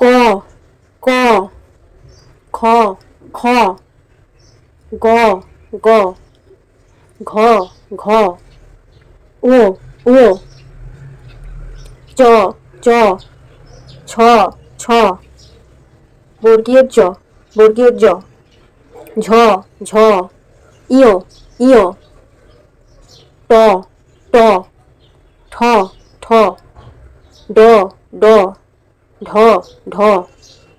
ক ক, খ খ গ গ, ঘ ঘ, ও ও, চ চ, ছ ছ, বর্গীয় জ বর্গীয় জ, ঝ ঝ, ইয় ইয়, ট ট, ঠ ঠ, ড ড ঢ ঢ,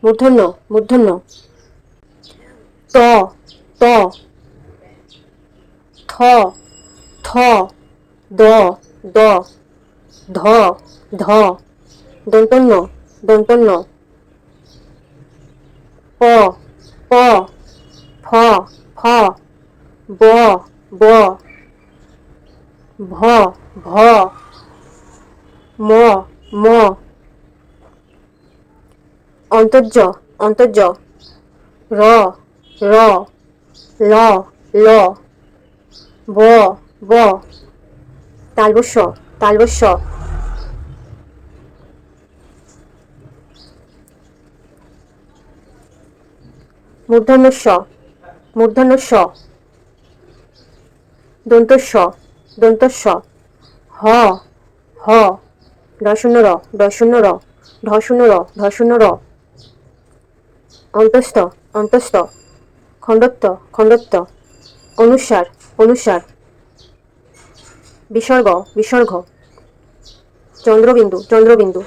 মূর্ধন্য মূর্ধন্য। ত ত, থ থ, দ দ, ধ ধ দন্তন্য দন্তন্য প প, ফ ফ, ব ব, ভ ভ, ম ম। অন্তর্জ অন্তর্জ র র, ল ল। ব ব। তালবস্য তালবস্য মূর্ধন্যস্য মূর্ধন্যস্য। দন্তস্য দন্তস্য। হ হ। দশন্য র দশন্য র ধশন্য র ধশন্য র। অন্তস্থ অন্তস্থ। খণ্ডত্ব খণ্ডত্ব। অনুসার অনুসার। বিসর্গ বিসর্গ। চন্দ্রবিন্দু চন্দ্রবিন্দু।